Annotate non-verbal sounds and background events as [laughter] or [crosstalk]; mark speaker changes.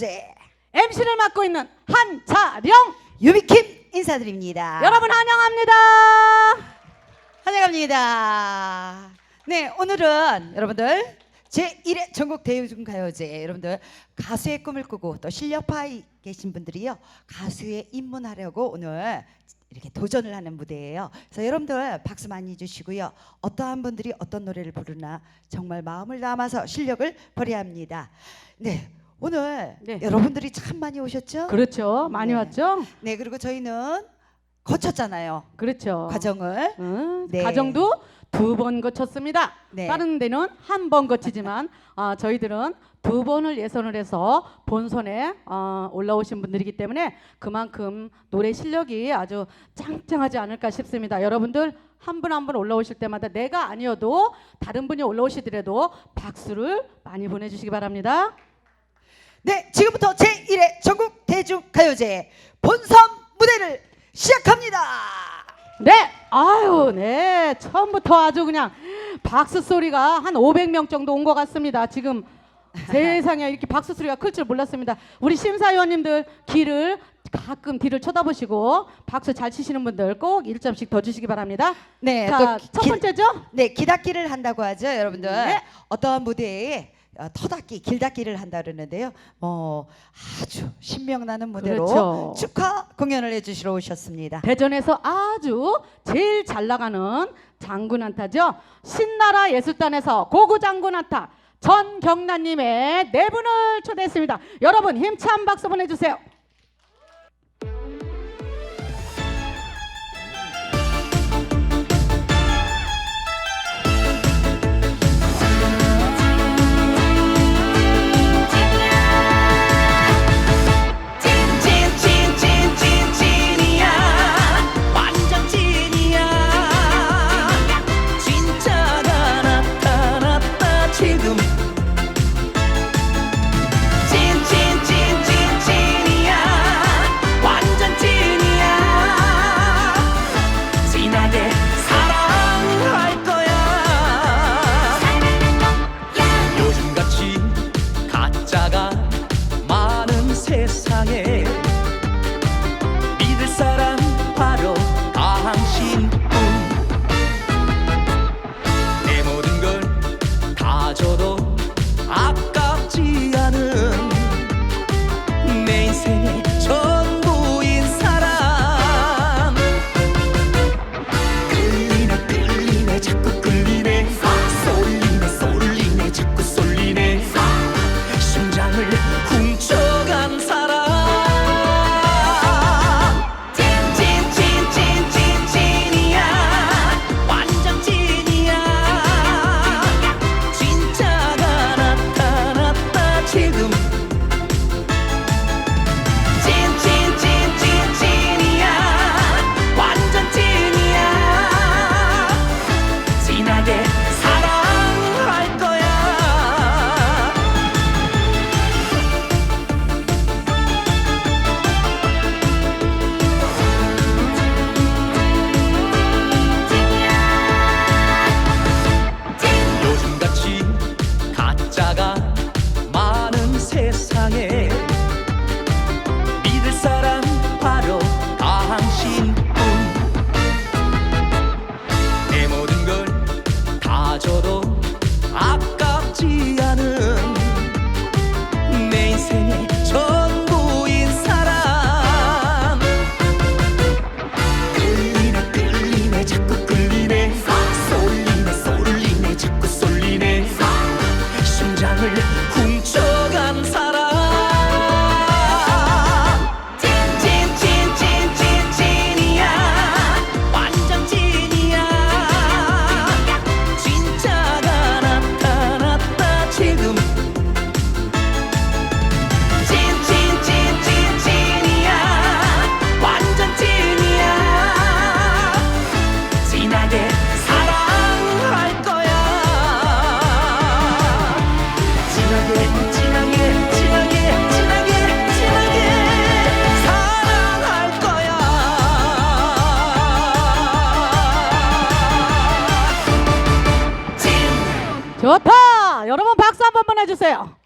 Speaker 1: 가요제
Speaker 2: MC를 맡고 있는 한자령
Speaker 1: 유비킴 인사드립니다.
Speaker 2: 여러분 환영합니다.
Speaker 1: 환영합니다. 네, 오늘은 여러분들 제1회 전국 대중 가요제 여러분들 가수의 꿈을 꾸고 또 실력파에 계신 분들이요 가수에 입문하려고 오늘 이렇게 도전을 하는 무대예요. 그래서 여러분들 박수 많이 주시고요. 어떠한 분들이 어떤 노래를 부르나 정말 마음을 담아서 실력을 발휘 합니다. 네, 오늘
Speaker 2: 네.
Speaker 1: 여러분들이 참 많이 오셨죠?
Speaker 2: 그렇죠. 많이
Speaker 1: 네.
Speaker 2: 왔죠?
Speaker 1: 네, 그리고 저희는 거쳤잖아요.
Speaker 2: 그렇죠.
Speaker 1: 과정을.
Speaker 2: 응,
Speaker 1: 네.
Speaker 2: 가정도 두 번 거쳤습니다.
Speaker 1: 네.
Speaker 2: 다른 데는 한 번 거치지만 아, 저희들은 두 번을 예선을 해서 본선에 어, 올라오신 분들이기 때문에 그만큼 노래 실력이 아주 짱짱하지 않을까 싶습니다. 여러분들 한 분 한 분 올라오실 때마다 내가 아니어도 다른 분이 올라오시더라도 박수를 많이 보내주시기 바랍니다.
Speaker 1: 네, 지금부터 제1회 전국 대중가요제 본선 무대를 시작합니다.
Speaker 2: 네, 아유, 네, 처음부터 아주 그냥 박수 소리가 한 500명 정도 온 것 같습니다. 지금 [laughs] 세상에 이렇게 박수 소리가 클 줄 몰랐습니다. 우리 심사위원님들 귀를 가끔 뒤를 쳐다보시고 박수 잘 치시는 분들 꼭 1점씩 더 주시기 바랍니다.
Speaker 1: 네,
Speaker 2: 자, 또첫
Speaker 1: 기-
Speaker 2: 번째죠?
Speaker 1: 네, 기닫기를 한다고 하죠, 여러분들.
Speaker 2: 네.
Speaker 1: 어떠한 무대에 어, 터닫기, 길닫기를 한다 그러는데요. 어, 아주 신명나는 무대로
Speaker 2: 그렇죠.
Speaker 1: 축하 공연을 해주시러 오셨습니다.
Speaker 2: 대전에서 아주 제일 잘 나가는 장군 한타죠. 신나라 예술단에서 고구 장군 한타 전경란님의 네 분을 초대했습니다. 여러분 힘찬 박수 보내주세요.
Speaker 3: 세상에 믿을 사람 바로 당신뿐. 내 모든 걸 다 줘도 아깝지 않은 내 인생의 전부인 사람. 끌리네 끌리네 자꾸 끌리네. 쏠리네 쏠리네 자꾸 쏠리네. 심장을 훔쳐
Speaker 2: 좋다. 여러분 박수 한번 보내주세요.